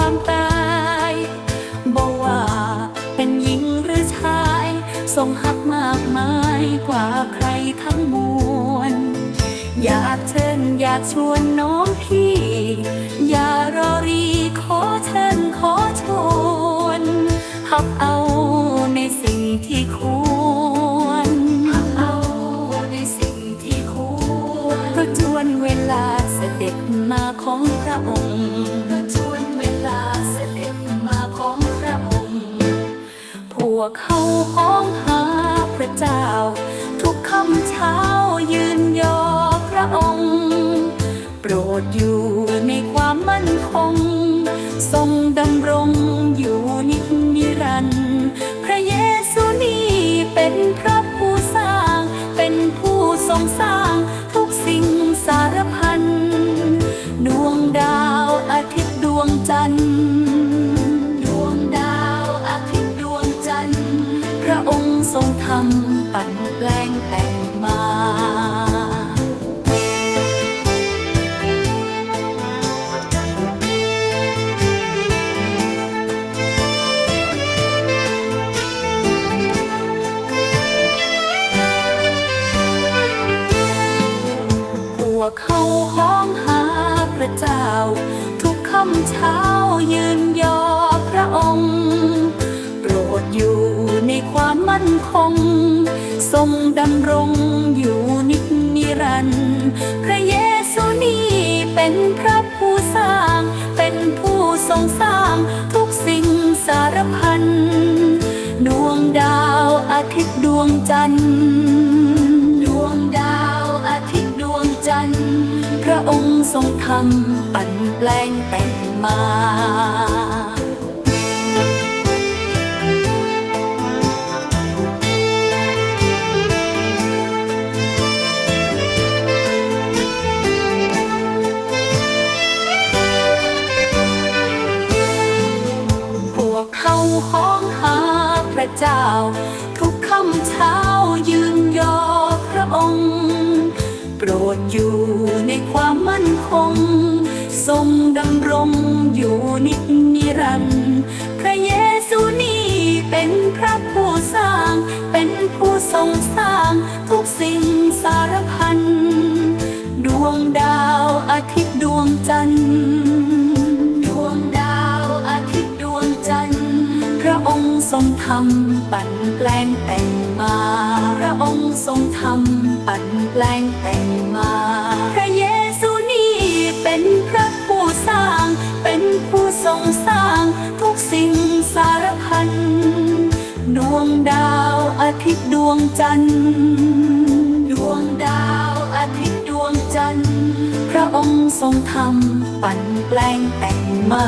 ความตายบอกว่าเป็นหญิงหรือชายทรงหักมากมายกว่าใครทั้งมวล อยากเชิญอยากชวนน้องพี่ อย่ารอรีขอเชิญขอชวนหักเอา วกเขาห้องหาพระเจ้า ทุกคำเช้ายืนยอพระองค์ โปรดอยู่ในความมั่นคง ทรงดำรงอยู่นิจนิรันดร์พระเยซูนี่เป็นพระผู้สร้าง เป็นผู้ทรงสร้างทุกสิ่งสารพันดวงดาวอาทิตย์ดวงจันทร์ำปั่นแปลงแต่งมาพวกเขาห้องหาพระเจ้า ทุกค่ำเช้ายืนยอพระองค์ โปรดอยู่ในความ มั่นคง ทรงดำรงอยู่นิจนิรันดร์พระเยซูนี่เป็นพระผู้สร้าง เป็นผู้ทรงสร้างทุกสิ่งสารพันดวงดาวอาทิตย์ดวงจันทร์ดวงดาวอาทิตย์ดวงจันทร์ พระองค์ทรงทำปั่นแปลงแต่งมา ระเจ้า ทุกคำเช้ายืนยอพระองค์ โปรดอยู่ในความมั่นคง ทรงดำรงอยู่นิจนิรันดร์พระเยซูนี่เป็นพระผู้สร้าง เป็นผู้ทรงสร้างทุกสิ่งสารพันดวงดาวอาทิตย์ดวงจันทร์ ระองค์ทรงทำปั่นแปลงแต่งมา พระองค์ทรงทำปั่นแปลงแต่งมา พระเยซูนี่เป็นพระผู้สร้าง เป็นผู้ทรงสร้างทุกสิ่งสารพัน ดวงดาวอาทิตย์ดวงจันทร์ ดวงดาวอาทิตย์ดวงจันทร์ พระองค์ทรงทำปั่นแปลงแต่งมา